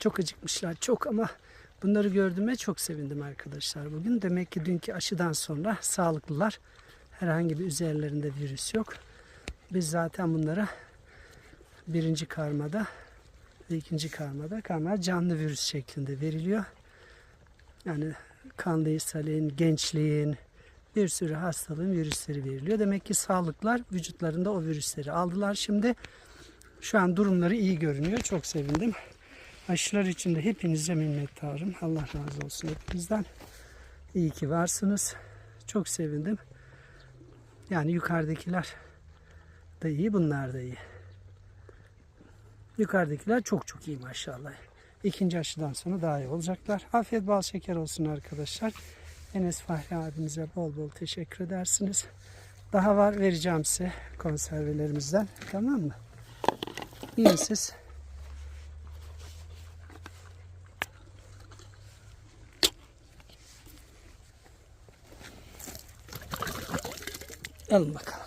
Çok acıkmışlar çok ama bunları gördüğüme çok sevindim arkadaşlar bugün. Demek ki dünkü aşıdan sonra sağlıklılar. Herhangi bir üzerlerinde virüs yok. Biz zaten bunlara birinci karmada ve ikinci karmada karma canlı virüs şeklinde veriliyor. Yani kanlı ishalin, gençliğin, bir sürü hastalığın virüsleri veriliyor. Demek ki sağlıklar vücutlarında o virüsleri aldılar. Şimdi şu an durumları iyi görünüyor. Çok sevindim. Aşılar için de hepinize minnettarım. Allah razı olsun hepinizden. İyi ki varsınız. Çok sevindim. Yani yukarıdakiler da iyi, bunlar da iyi. Yukarıdakiler çok çok iyi maşallah. İkinci aşıdan sonra daha iyi olacaklar. Afiyet bal şeker olsun arkadaşlar. Enes Fahri abimize bol bol teşekkür edersiniz. Daha var vereceğim size konservelerimizden. Tamam mı? İyi siz. Alın bakalım.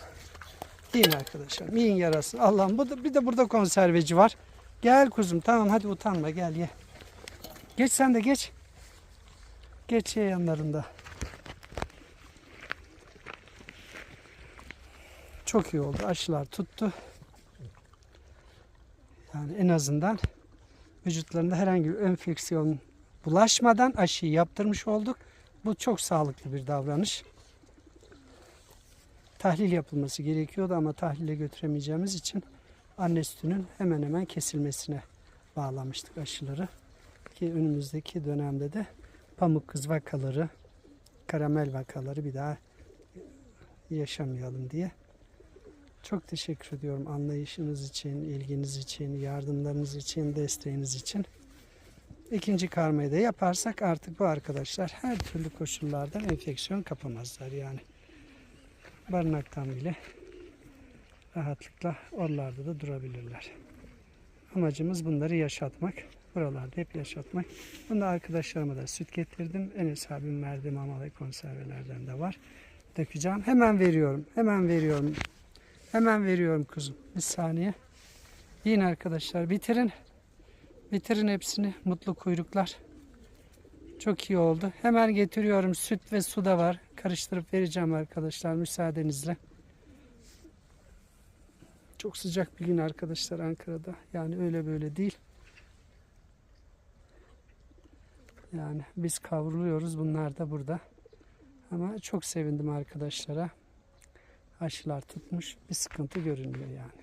Yiyin arkadaşlar. Yiyin yarasın. Allah'ım bu da, bir de burada konserveci var. Gel kuzum tamam hadi utanma gel ye. Geç sen de geç. Geç ye yanlarında. Çok iyi oldu. Aşılar tuttu. Yani en azından vücutlarında herhangi bir enfeksiyon bulaşmadan aşıyı yaptırmış olduk. Bu çok sağlıklı bir davranış. Tahlil yapılması gerekiyordu ama tahlile götüremeyeceğimiz için anne sütünün hemen hemen kesilmesine bağlamıştık aşıları. Ki önümüzdeki dönemde de pamuk kız vakaları, karamel vakaları bir daha yaşamayalım diye. Çok teşekkür ediyorum anlayışınız için, ilginiz için, yardımlarınız için, desteğiniz için. İkinci karmayı da yaparsak artık bu arkadaşlar her türlü koşullardan enfeksiyon kapamazlar yani. Barınaktan bile rahatlıkla oralarda da durabilirler. Amacımız bunları yaşatmak. Buralarda hep yaşatmak. Bunu da arkadaşlarıma da süt getirdim. Enes abim verdi mama ve konservelerden de var. Dökeceğim. Hemen veriyorum. Hemen veriyorum. Hemen veriyorum kuzum. Bir saniye. Yiyin arkadaşlar. Bitirin. Bitirin hepsini. Mutlu kuyruklar. Çok iyi oldu. Hemen getiriyorum. Süt ve su da var. Karıştırıp vereceğim arkadaşlar müsaadenizle. Çok sıcak bir gün arkadaşlar Ankara'da. Yani öyle böyle değil. Yani biz kavruluyoruz. Bunlar da burada. Ama çok sevindim arkadaşlara. Aşılar tutmuş. Bir sıkıntı görünmüyor yani.